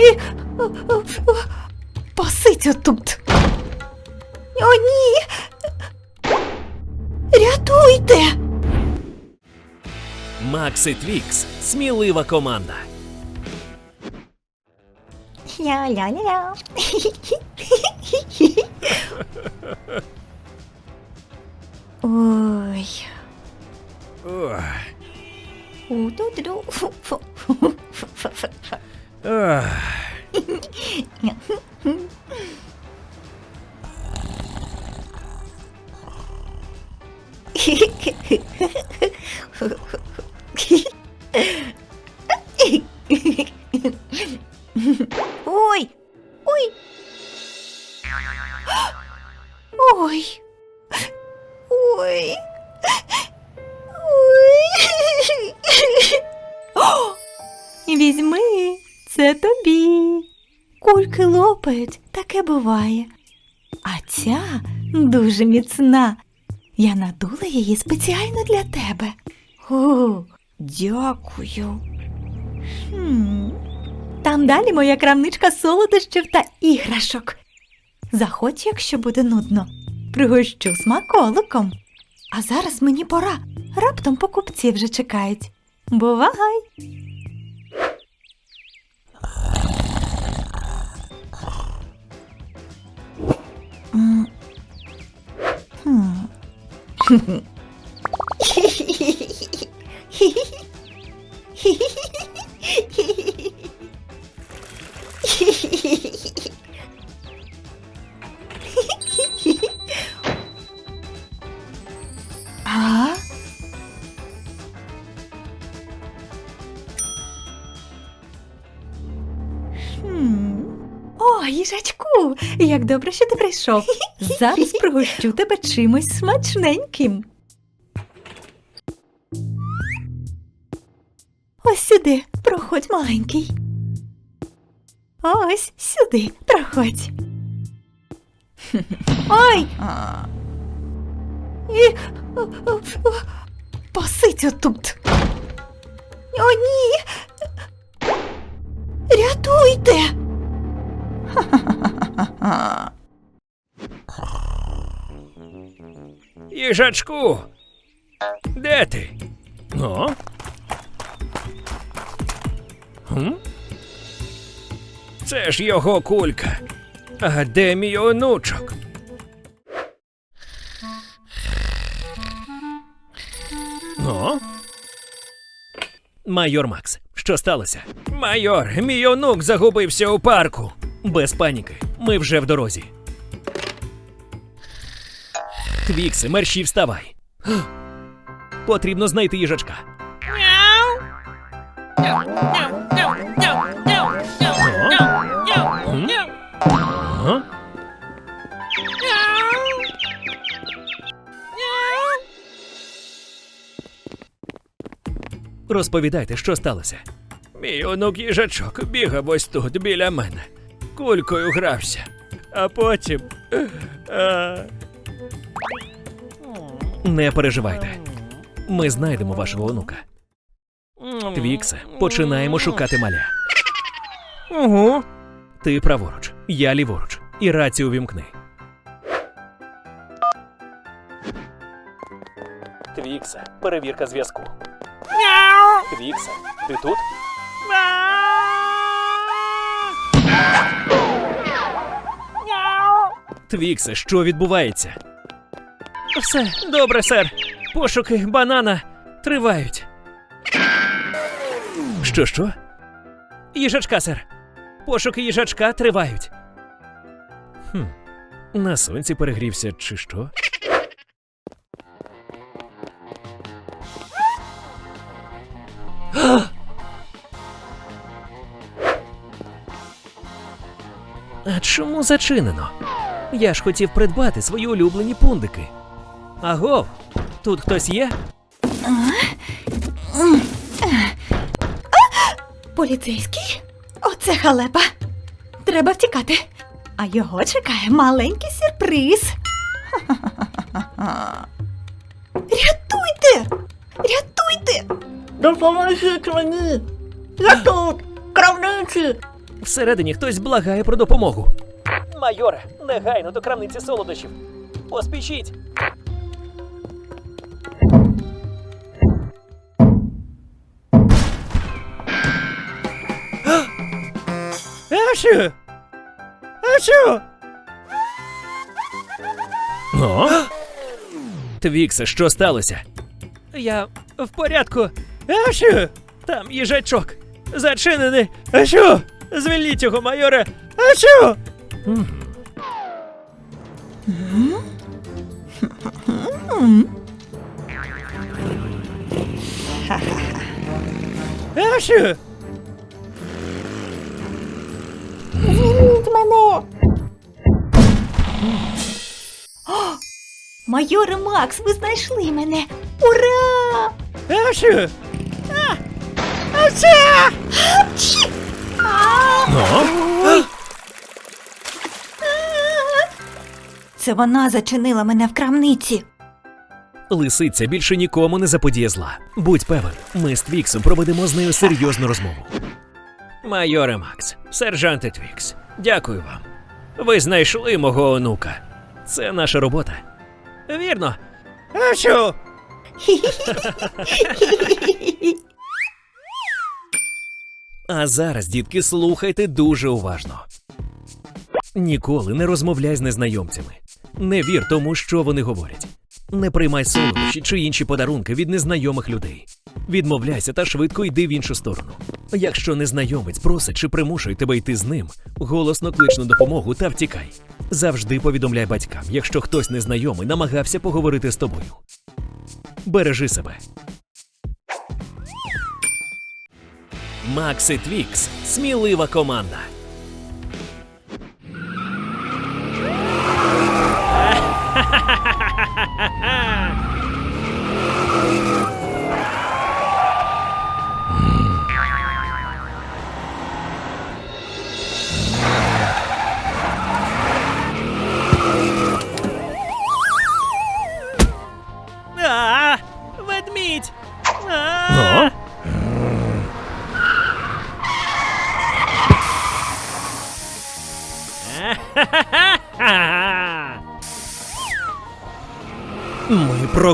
І... Посидь отут. О, ні. Рятуйте. Макс і Твікс смілива команда. Ля-ля-ля-ля. Ой. Ох, У-ду-ду-ду. Ох. Ой! Ой! Ой! Ой! Ой! Візьми, це тобі. Кульки лопають, таке буває. А ця дуже міцна. Я надула її спеціально для тебе. О, дякую. Хм. Там далі моя крамничка солодощів та іграшок. Заходь, якщо буде нудно. Пригощу смаколиком. А зараз мені пора. Раптом покупці вже чекають. Бувай! うん。ふん。Як добре, що ти прийшов. Зараз пригощу тебе чимось смачненьким. Ось сюди, проходь маленький. Ось сюди, проходь. Ой! І... Посидь отут. О, ні. Рятуйте. Їжачку. Де ти? Хм? Це ж його кулька. А де мій онучок? Ну? Майор Макс, що сталося? Майор, мій онук загубився у парку. Без паніки, ми вже в дорозі. Твікси, мерщій вставай. Потрібно знайти їжачка. Розповідайте, що сталося. Мій онук їжачок бігав ось тут біля мене. Кулькою грався. А потім. А... Не переживайте. Ми знайдемо вашого онука. Твіксе, починаємо шукати маля. Угу. Ти праворуч, я ліворуч. І рацію вімкни. Твіксе, перевірка зв'язку. Твіксе, ти тут? Твіксе, що відбувається? Все добре, сер. Пошуки банана тривають. Що, що? Їжачка, сер. Пошуки їжачка тривають. Хм. На сонці перегрівся, чи що? А чому зачинено? Я ж хотів придбати свої улюблені пундики. Агов, тут хтось є? Поліцейський? Оце халепа. Треба втікати. А його чекає маленький сюрприз. Рятуйте! Рятуйте! Допоможіть мені! Я тут, крамниці! Всередині хтось благає про допомогу. Майоре, негайно до крамниці солодощів. Поспішіть. Ашу! Ашу! О? Твіксе, що сталося? Я в порядку. Ашу! Там їжачок. Зачинений. Ашу! Звільніть його, майоре! Ашу! Ашу! Майоре Макс, ви знайшли мене! Ура! Ашу! Чі! А! Це вона зачинила мене в крамниці. Лисиця більше нікому не заподіє зла. Будь певен, ми з Твіксом проведемо з нею серйозну розмову. Майоре Макс, сержанте Твікс, дякую вам. Ви знайшли мого онука. Це наша робота. Вірно. А що? А зараз, дітки, слухайте дуже уважно. Ніколи не розмовляй з незнайомцями. Не вір тому, що вони говорять. Не приймай солодощі чи інші подарунки від незнайомих людей. Відмовляйся та швидко йди в іншу сторону. Якщо незнайомець просить чи примушує тебе йти з ним, голосно клич на допомогу та втікай. Завжди повідомляй батькам, якщо хтось незнайомий намагався поговорити з тобою. Бережи себе. Макс і Твікс смілива команда.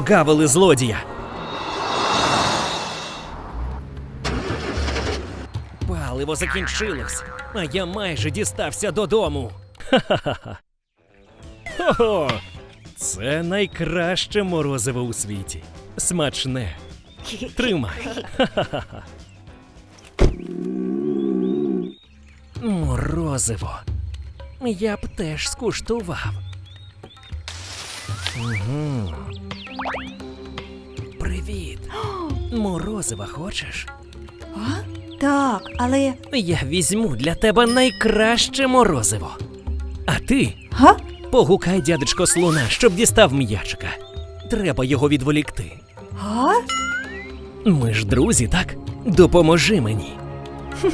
Прогавили злодія. Паливо закінчилось, а я майже дістався додому. Ха-ха-ха. Хо-хо! Це найкраще морозиво у світі. Смачне. Тримай. Морозиво. Я б теж скуштував. Угу. Привіт. Морозива хочеш? А? Так, але. Я візьму для тебе найкраще морозиво. А ти Га? погукай дядечко слона, щоб дістав м'ячика. Треба його відволікти. Га? Ми ж друзі, так? Допоможи мені.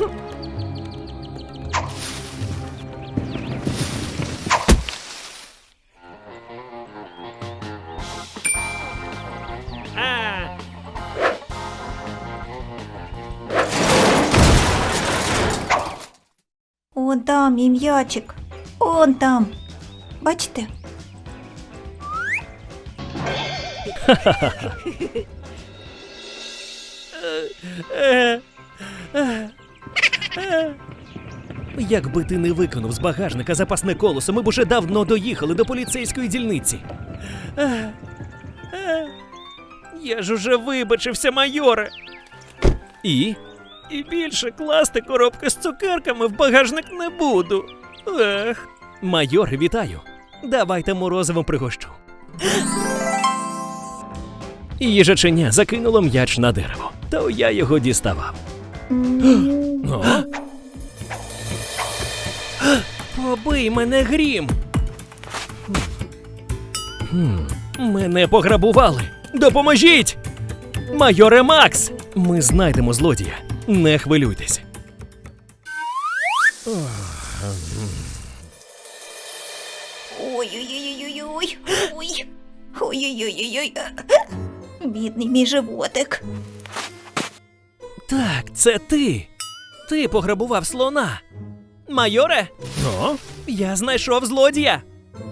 Он там мій м'ячик. Он там. Бачите? Якби ти не виконав з багажника запасне колесо, ми б уже давно доїхали до поліцейської дільниці. Я ж уже вибачився, майоре. І? І більше класти коробки з цукерками в багажник не буду. Ех. Майор, вітаю. Давайте морозиво пригощу. Їжаченя закинуло м'яч на дерево, то я його діставав. О? Побий мене грім. Мене пограбували. Допоможіть! Майоре Макс! Ми знайдемо злодія. Не хвилюйтесь. Ой-ой-ой-ой-ой. Ой. Ой-ой-ой-ой. Бідний мій животик. Так, це ти. Ти пограбував слона. Майоре, О? я знайшов злодія.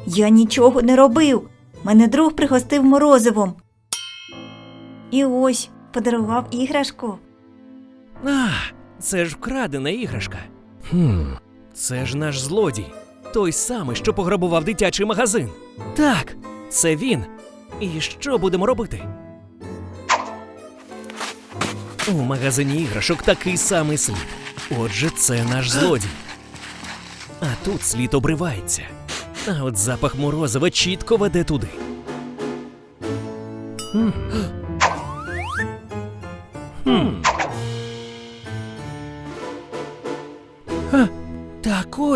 Я нічого не робив. Мене друг пригостив морозивом. І ось подарував іграшку. А, це ж вкрадена іграшка. Хм, це ж наш злодій. Той самий, що пограбував дитячий магазин. Так, це він. І що будемо робити? У магазині іграшок такий самий слід. Отже, це наш злодій. А тут слід обривається. А от запах морозива чітко веде туди.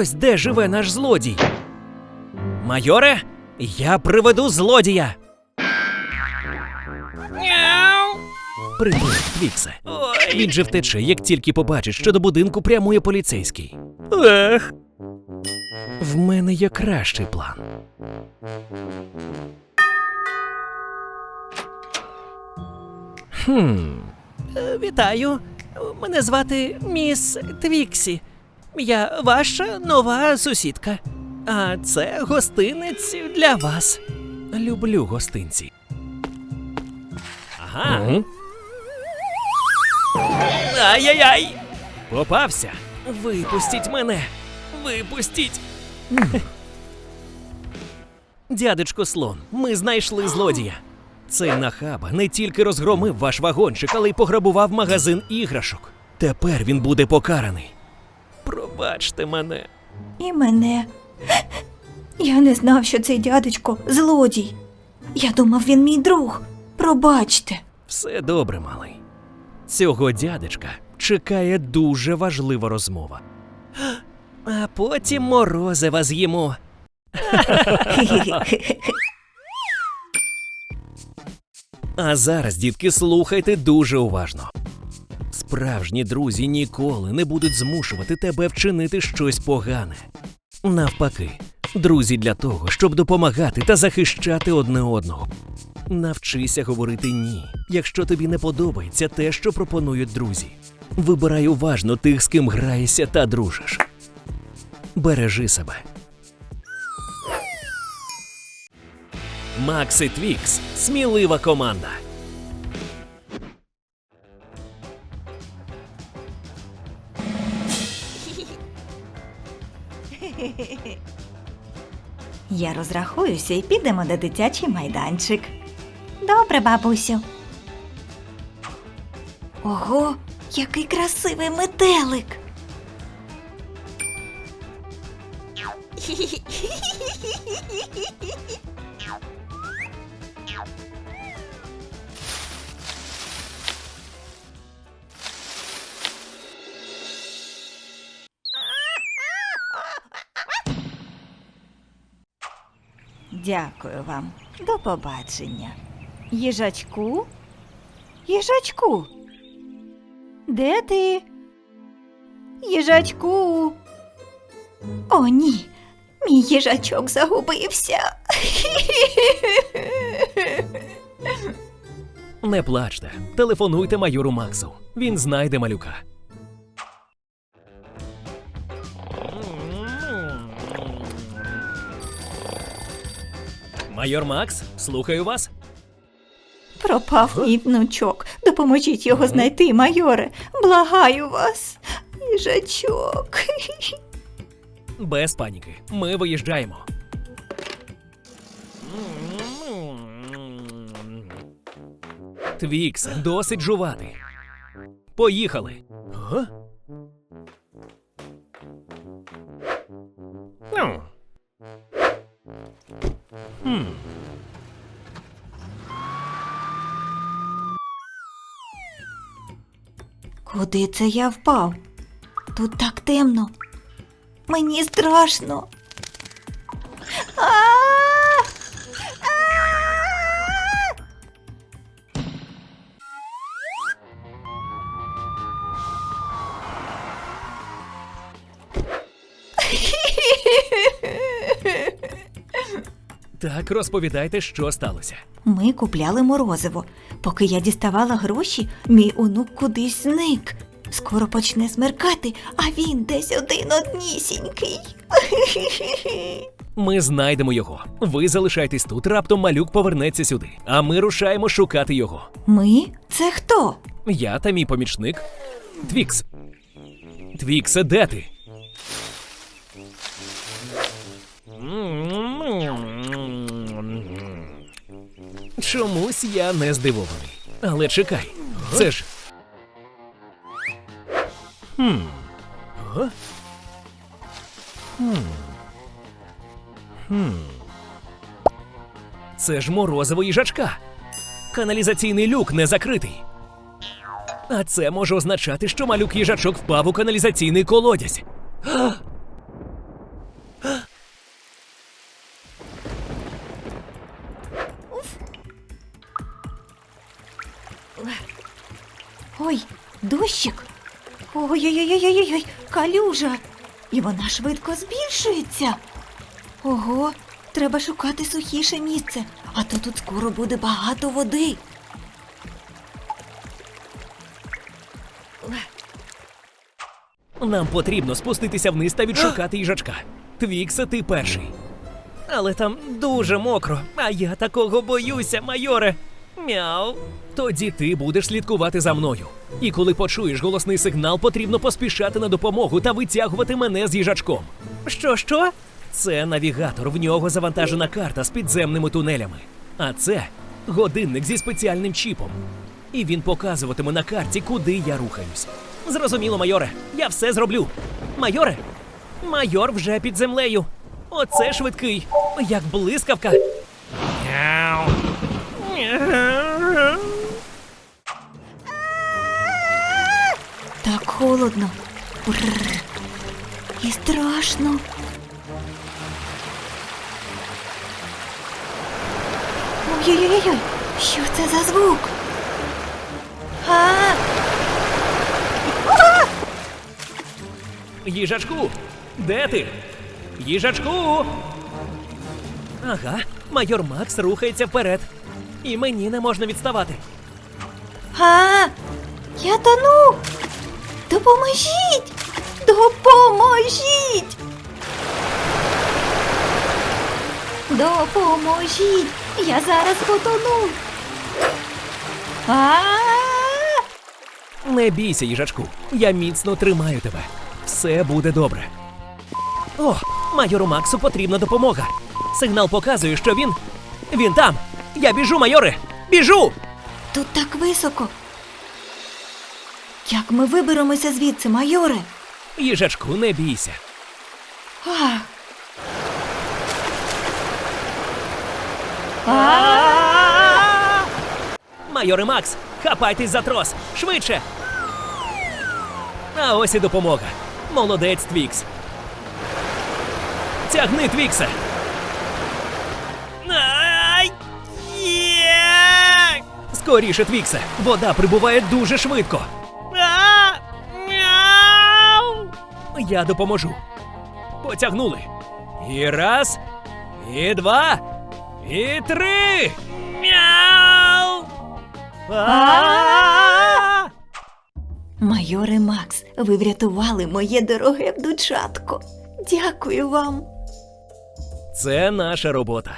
Ось де живе наш злодій. Майоре, я приведу злодія. Прибив Твіксе. Він же втече, як тільки побачить, що до будинку прямує поліцейський. Ех. В мене є кращий план. Хм. Е, Вітаю. Мене звати міс Твіксі. Я ваша нова сусідка. А це гостинець для вас. Люблю гостинці. Ага. Ай-яй-яй! Попався. Випустіть мене. Випустіть. Дядечко слон, ми знайшли злодія. Цей нахаба не тільки розгромив ваш вагончик, але й пограбував магазин іграшок. Тепер він буде покараний. Пробачте мене. І мене. Я не знав, що цей дядечко злодій. Я думав, він мій друг. Пробачте. Все добре, малий. Цього дядечка чекає дуже важлива розмова. А потім морозива з'їмо. А зараз, дітки, слухайте дуже уважно. Справжні друзі ніколи не будуть змушувати тебе вчинити щось погане. Навпаки, друзі для того, щоб допомагати та захищати одне одного. Навчися говорити ні, якщо тобі не подобається те, що пропонують друзі. Вибирай уважно тих, з ким граєшся та дружиш. Бережи себе. Макс і Твікс смілива команда. Я розрахуюся і підемо на дитячий майданчик. Добре, бабусю. Ого, який красивий метелик. Дякую вам. До побачення. Їжачку? Їжачку. Де ти? Їжачку. О, ні. Мій їжачок загубився. Не плачте, телефонуйте майору Максу. Він знайде малюка. Майор Макс, слухаю вас. Пропав мій внучок. Допоможіть його знайти, майоре. Благаю вас. Їжачок. Без паніки. Ми виїжджаємо. Твікс, досить жувати. Поїхали. Га? Куди це я впав? Тут так темно. Мені страшно. Так, розповідайте, що сталося. Ми купляли морозиво. Поки я діставала гроші, мій онук кудись зник. Скоро почне смеркати, а він десь один однісінький. Ми знайдемо його. Ви залишайтесь тут, раптом малюк повернеться сюди. А ми рушаємо шукати його. Ми? Це хто? Я та мій помічник. Твікс. Твіксе, де ти? Чомусь я не здивований. Але чекай, це ж. Хм. Хм. Хм. Це ж морозиво їжачка. Каналізаційний люк не закритий. А це може означати, що малюк їжачок впав у каналізаційний колодязь. Ой, дощик. Ой-ой-ой-ой-ой, калюжа. І вона швидко збільшується. Ого, треба шукати сухіше місце, а то тут скоро буде багато води. Нам потрібно спуститися вниз та відшукати їжачка. Твікса, ти перший. Але там дуже мокро, а я такого боюся, майоре. Мяу. Тоді ти будеш слідкувати за мною. І коли почуєш голосний сигнал, потрібно поспішати на допомогу та витягувати мене з їжачком. Що, що? Це навігатор, в нього завантажена карта з підземними тунелями. А це годинник зі спеціальним чіпом. І він показуватиме на карті, куди я рухаюсь. Зрозуміло, майоре, я все зроблю. Майоре, майор вже під землею. Оце швидкий, як блискавка. Так холодно. Бррр. І страшно. Ой-ой-ой, що це за звук? А, Їжачку, де ти? Їжачку. Ага, майор Макс рухається вперед. І мені не можна відставати. а, я тону. Допоможіть! Допоможіть! Допоможіть! Я зараз потону. Не бійся, їжачку. Я міцно тримаю тебе. Все буде добре. О, майору Максу потрібна допомога. Сигнал показує, що він. Він там. Я біжу, майоре! Біжу! Тут так високо. Як ми виберемося звідси, майоре? Їжачку, не бійся. А. А. Майоре Макс, хапайтесь за трос! Швидше! А ось і допомога. Молодець, Твікс. Тягни! Ай! Є! Скоріше, Твіксе! Вода прибуває дуже швидко. Я допоможу. Потягнули. І раз, і два, і три. Мяу! Майоре Макс, ви врятували моє дороге внучатко. Дякую вам. Це наша робота.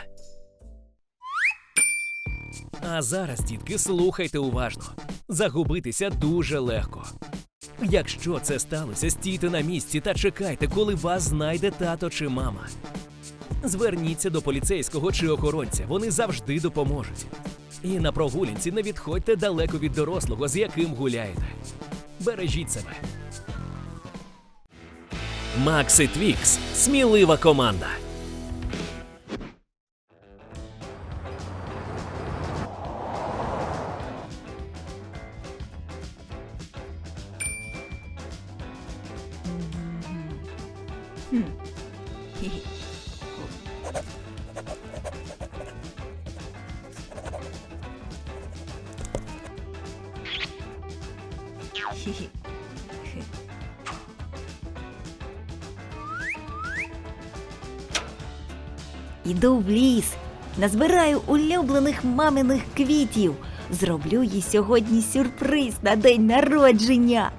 А зараз, дітки, слухайте уважно. Загубитися дуже легко. Якщо це сталося, стійте на місці та чекайте, коли вас знайде тато чи мама. Зверніться до поліцейського чи охоронця, вони завжди допоможуть. І на прогулянці не відходьте далеко від дорослого, з яким гуляєте. Бережіть себе. Макс і Твікс смілива команда. Іду в ліс, назбираю улюблених маминих квітів. Зроблю їй сьогодні сюрприз на день народження.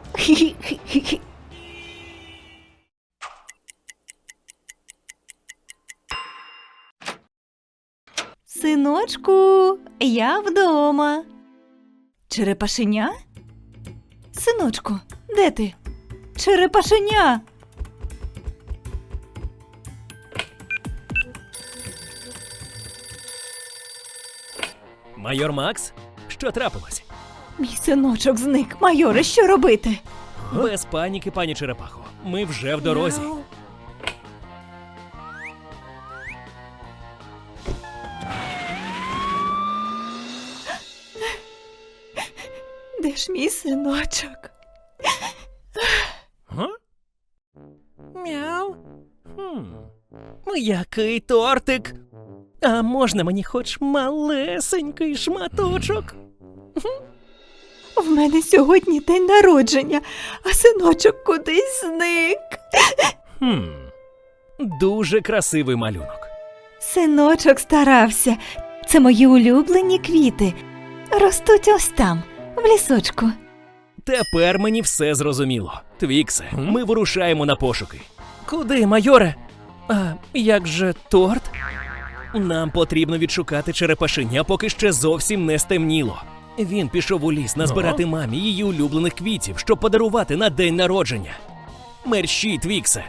Синочку, я вдома. Черепашеня? Синочку, де ти? Черепашеня. Майор Макс, що трапилось? Мій синочок зник. Майоре, що робити? Без паніки, пані Черепахо. Ми вже в дорозі. Де ж мій синочок? Га? Мяу. Хм. Який тортик. А можна мені хоч малесенький шматочок? В мене сьогодні день народження, а синочок кудись зник. Хм. Дуже красивий малюнок. Синочок старався. Це мої улюблені квіти. Ростуть ось там, в лісочку. Тепер мені все зрозуміло. Твіксе, ми вирушаємо на пошуки. Куди, майоре? А як же торт? Нам потрібно відшукати черепашеня, поки ще зовсім не стемніло. Він пішов у ліс назбирати мамі її улюблених квітів, щоб подарувати на день народження. Мерщій, Твіксе.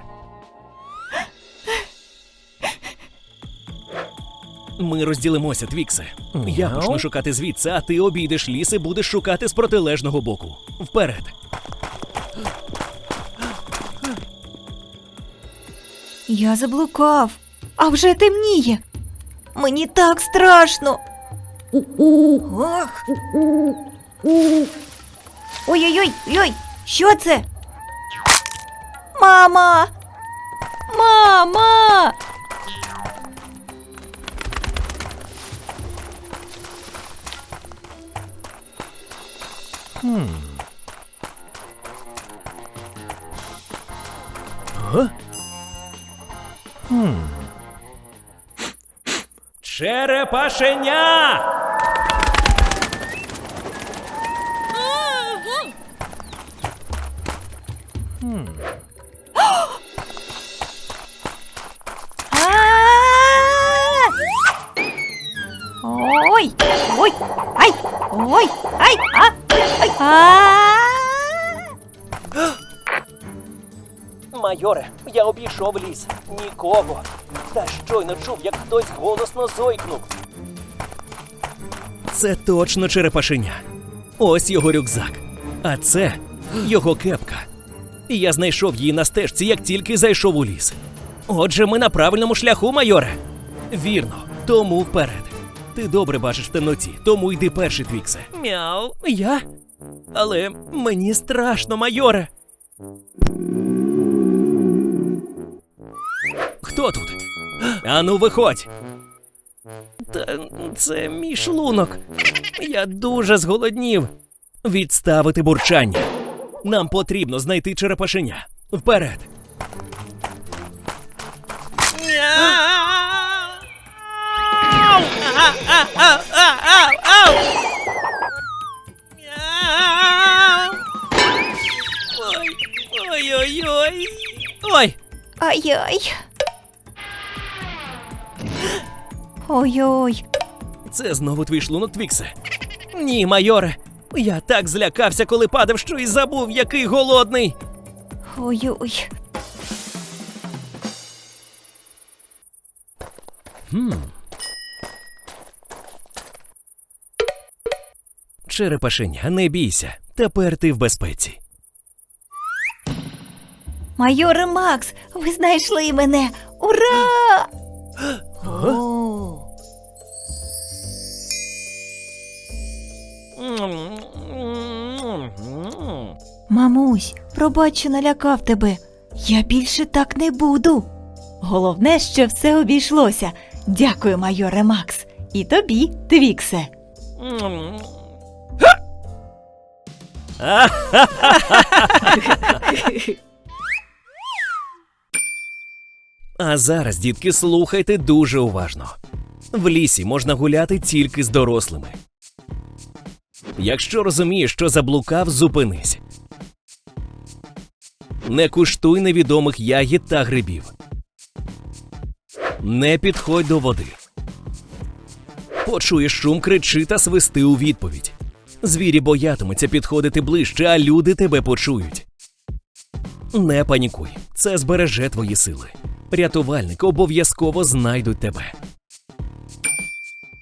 Ми розділимося, Твіксе. Я почну шукати звідси, а ти обійдеш ліс і будеш шукати з протилежного боку. Вперед. Я заблукав, а вже темніє. Мені так страшно. Ой-ой-ой, ой, що це? Мама! Мама! Га? Хм. Черепашеня! А! Ой, ой, ай, ой, ай, а, ай, а! Майоре, я обійшов ліс. Нікого. Та щойно чув, як хтось голосно зойкнув. Це точно черепашеня. Ось його рюкзак. А це його кепка. І я знайшов її на стежці, як тільки зайшов у ліс. Отже, ми на правильному шляху, майоре. Вірно, тому вперед. Ти добре бачиш в темноті, тому йди перший, Твіксе. Мяу, я? Але мені страшно, майоре. Хто тут? Ану, виходь. Та це мій шлунок. Я дуже зголоднів. Відставити бурчання. Нам потрібно знайти черепашеня. Вперед. Ой-ой-ой! Ой! Ай-яй. Ой-ой. Це знову твій шлунок, Твіксе. Ні, майоре. Я так злякався, коли падав, що і забув, який голодний. Ой-ой. Хм. Черепашеня, не бійся. Тепер ти в безпеці. Майоре Макс, ви знайшли мене. Ура! О. Мамусь, пробач, що налякав тебе. Я більше так не буду. Головне, що все обійшлося. Дякую, майоре Макс. І тобі, Твіксе. А зараз, дітки, слухайте дуже уважно. В лісі можна гуляти тільки з дорослими. Якщо розумієш, що заблукав, зупинись. Не куштуй невідомих ягід та грибів. Не підходь до води. Почуєш шум, кричи та свисти у відповідь. Звірі боятимуться підходити ближче, а люди тебе почують. Не панікуй, це збереже твої сили. Рятувальники обов'язково знайдуть тебе.